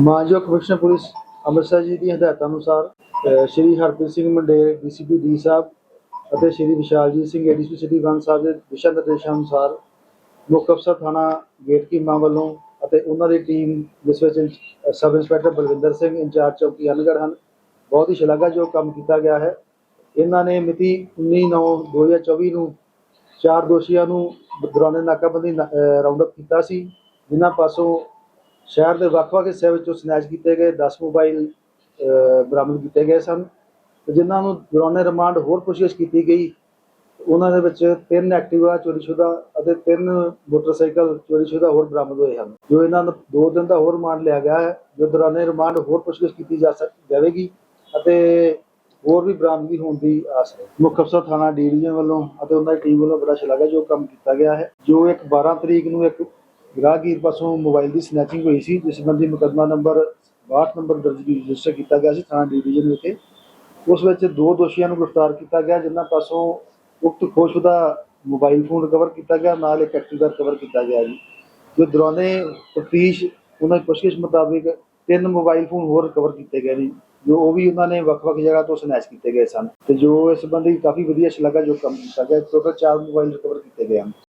ਮਾਨਯੋਗ commissioner police Amritsar ਜੀ ਦੀ ਹਦਾਇਤਾਂ ਅਨੁਸਾਰ ਸ਼੍ਰੀ ਹਰਪ੍ਰੀਤ ਸਿੰਘ ਮੰਡੇਰ ਡੀਸੀਪੀ ਡੀ ਸਾਹਿਬ ਅਤੇ Shri Vishaljit Singh ADC city one ਸਾਹਿਬ ਦੇ ਦਿਸ਼ਾ ਨਿਰਦੇਸ਼ਾਂ ਅਨੁਸਾਰ ਮੁੱਖ ਅਫਸਰ ਥਾਣਾ ਗੇਟ ਕੀਮਾ ਵੱਲੋਂ ਅਤੇ ਉਹਨਾਂ ਦੀ ਟੀਮ, ਜਿਸ ਵਿੱਚ inch- sub inspector Balwinder Singh, incharge ਚੌਕੀ ਅਨਗੜ ਹਨ, ਬਹੁਤ ਹੀ ਸ਼ਲਾਘਾਯੋਗ ਕੰਮ ਕੀਤਾ ਗਿਆ ਹੈ। ਇਹਨਾਂ ਨੇ ਮਿਤੀ 19/9/2024 ਨੂੰ ਚਾਰ ਦੋਸ਼ੀਆਂ ਨੂੰ ਦੌਰਾਨੇ ਨਾਕਾਬੰਦੀ ਰਾਉਂਡ ਅਪ ਕੀਤਾ ਸੀ, ਜਿਨ੍ਹਾਂ ਪਾਸੋਂ ਸ਼ਹਿਰ ਦੇ ਵੱਖ-ਵੱਖ ਹਿੱਸਿਆਂ ਵਿੱਚੋਂ ਸਨੈਚ ਕੀਤੇ ਗਏ 10 ਮੋਬਾਈਲ ਬਰਾਮਦ ਕੀਤੇ ਗਏ ਸਨ। ਜਿਨ੍ਹਾਂ ਨੂੰ ਦੌਰਾਨੇ ਰਿਮਾਂਡ ਹੋਰ ਪੁੱਛਗਿੱਛ ਕੀਤੀ ਗਈ, ਉਹਨਾਂ ਦੇ ਵਿੱਚ ਤਿੰਨ ਐਕਟਿਵਾ ਚੋਰੀਸ਼ੁਦਾ ਅਤੇ ਤਿੰਨ ਮੋਟਰਸਾਈਕਲ ਚੋਰੀਸ਼ੁਦਾ ਹੋਰ ਬਰਾਮਦ ਹੋਏ ਹਨ। ਜੋ ਇਹਨਾਂ ਨੂੰ ਦੋ ਦਿਨ ਦਾ ਹੋਰ ਰਿਮਾਂਡ ਲਿਆ ਗਿਆ ਹੈ, ਜੋ ਦੌਰਾਨੇ ਰਿਮਾਂਡ ਹੋਰ ਪੁੱਛਗਿੱਛ ਕੀਤੀ ਜਾ ਸਕ, ਜਾਵੇਗੀ ਅਤੇ ਹੋਰ ਵੀ ਬਰਾਮਦਗੀ ਹੋਣ ਦੀ ਆਸ ਹੈ। ਮੁੱਖ ਅਫਸਰ ਥਾਣਾ ਡੀ ਡਿਵੀਜ਼ਨ ਵੱਲੋਂ ਅਤੇ ਉਹਨਾਂ ਦੀ ਟੀਮ ਵੱਲੋਂ ਬੜਾ ਸ਼ਲਾਘਾਯੋਗ ਕੰਮ ਕੀਤਾ ਗਿਆ ਹੈ। ਜੋ ਇੱਕ 12 ਤਰੀਕ ਨੂੰ ਇੱਕ ਗ੍ਰਾਹਕੀਰ ਪਾਸੋਂ ਮੋਬਾਈਲ ਦੀ ਸਨੈਚਿੰਗ ਹੋਈ ਸੀ, ਜਿਸ ਸੰਬੰਧੀ ਮੁਕੱਦਮਾ ਨੰਬਰ 62 ਨੰਬਰ ਦਰਜ ਰਜਿਸਟਰ ਕੀਤਾ ਗਿਆ ਸੀ ਥਾਣਾ ਡਿਵੀਜ਼ਨ ਵਿਖੇ। ਉਸ ਵਿੱਚ ਦੋ ਦੋਸ਼ੀਆਂ ਨੂੰ ਗ੍ਰਿਫਤਾਰ ਕੀਤਾ ਗਿਆ, ਜਿਨ੍ਹਾਂ ਪਾਸੋਂ ਉਕਤ ਖੋਸ਼ੁਦਾ ਮੋਬਾਈਲ ਫੋਨ ਰਿਕਵਰ ਕੀਤਾ ਗਿਆ, ਨਾਲ ਇੱਕ ਐਕਟਿਵਾ ਰਿਕਵਰ ਕੀਤਾ ਗਿਆ ਜੀ। ਜੋ ਦੌਰਾਨੇ ਤਫਤੀਸ਼, ਉਹਨਾਂ ਦੀ ਪੁੱਛਗਿੱਛ ਮੁਤਾਬਿਕ ਤਿੰਨ ਮੋਬਾਈਲ ਫੋਨ ਹੋਰ ਰਿਕਵਰ ਕੀਤੇ ਗਏ ਨੇ, ਜੋ ਉਹ ਵੀ ਉਹਨਾਂ ਨੇ ਵੱਖ-ਵੱਖ ਜਗ੍ਹਾ ਤੋਂ ਸਨੈਚ ਕੀਤੇ ਗਏ ਸਨ ਤੇ ਜੋ ਇਸ ਸੰਬੰਧੀ ਕਾਫੀ ਵਧੀਆ ਸ਼ਲਾਘਾਯੋਗ ਕੰਮ ਕੀਤਾ ਗਿਆ ਟੋਟਲ ਚਾਰ ਮੋਬਾਈਲ ਰਿਕਵਰ ਕੀਤੇ ਗਏ ਹਨ।